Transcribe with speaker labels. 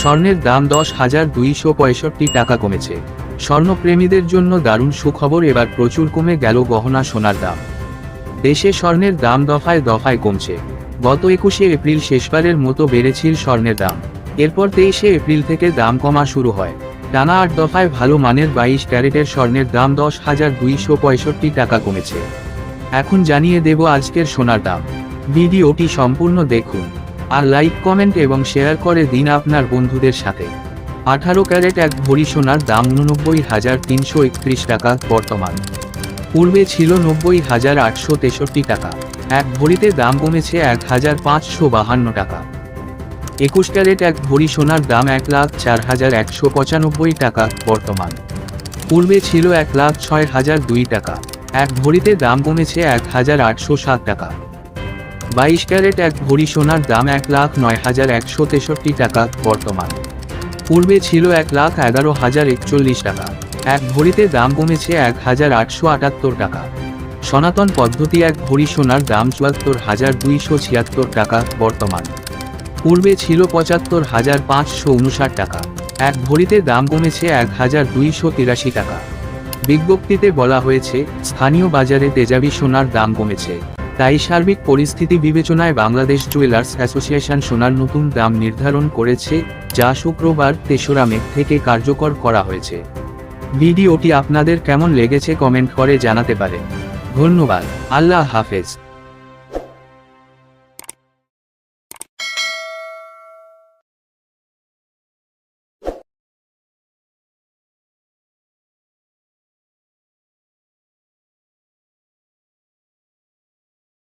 Speaker 1: স্বর্ণের দাম দশ হাজার দুইশো পঁয়ষট্টি টাকা কমেছে। স্বর্ণপ্রেমীদের জন্য দারুণ সুখবর এবার প্রচুর কমে গেল গহনা সোনার দাম। দেশে স্বর্ণের দাম দফায় দফায় কমছে। গত একুশে এপ্রিল শেষবারের মতো বেড়েছিল স্বর্ণের দাম। এরপর তেইশে এপ্রিল থেকে দাম কমা শুরু হয়। টানা আট দফায় ভালো মানের বাইশ ক্যারেটের স্বর্ণের দাম দশ হাজার দুইশো পঁয়ষট্টি টাকা কমেছে। এখন জানিয়ে দেব আজকের সোনার দাম। ভিডিওটি সম্পূর্ণ দেখুন। আর লাইক কমেন্ট এবং শেয়ার করে দিন আপনার বন্ধুদের সাথে। আঠারো ক্যারেট এক ভরি সোনার দাম উননব্বই হাজার তিনশো একত্রিশ টাকা বর্তমান। পূর্বে ছিল নব্বই হাজার আটশো তেষট্টি টাকা। এক ভরিতে দাম কমেছে এক হাজার পাঁচশো বাহান্ন টাকা। একুশ ক্যারেট এক ভরি সোনার দাম এক লাখ চার হাজার একশো পঁচানব্বই টাকা বর্তমান। পূর্বে ছিল এক লাখ ছয় হাজার দুই টাকা। এক ভরিতে দাম কমেছে এক হাজার আটশো সাত টাকা। বাইশ ক্যারেট এক ভরি সোনার দাম এক লাখ নয় হাজার একশো তেষট্টি টাকা, বর্তমান। পূর্বে ছিল এক লাখ এগারো হাজার একচল্লিশ টাকা। এক ভরিতে দাম কমেছে এক হাজার আটশো আটাত্তর টাকা। সনাতন পদ্ধতি এক ভরি সোনার দাম চুয়াত্তর হাজার দুইশো ছিয়াত্তর টাকা, বর্তমান। পূর্বে ছিল পঁচাত্তর হাজার পাঁচশো উনষাট টাকা। এক ভরিতে দাম কমেছে এক হাজার দুইশো তিরাশি টাকা। বিজ্ঞপ্তিতে বলা হয়েছে, স্থানীয় বাজারে তেজাবি সোনার দাম কমেছে। তাই সার্বিক পরিস্থিতি বিবেচনায় বাংলাদেশ জুয়েলার্স অ্যাসোসিয়েশন সোনার নতুন দাম নির্ধারণ করেছে, যা শুক্রবার তেসরা মে থেকে কার্যকর করা হয়েছে। ভিডিওটি আপনাদের কেমন লেগেছে কমেন্ট করে জানাতে পারে ধন্যবাদ। আল্লাহ হাফেজ।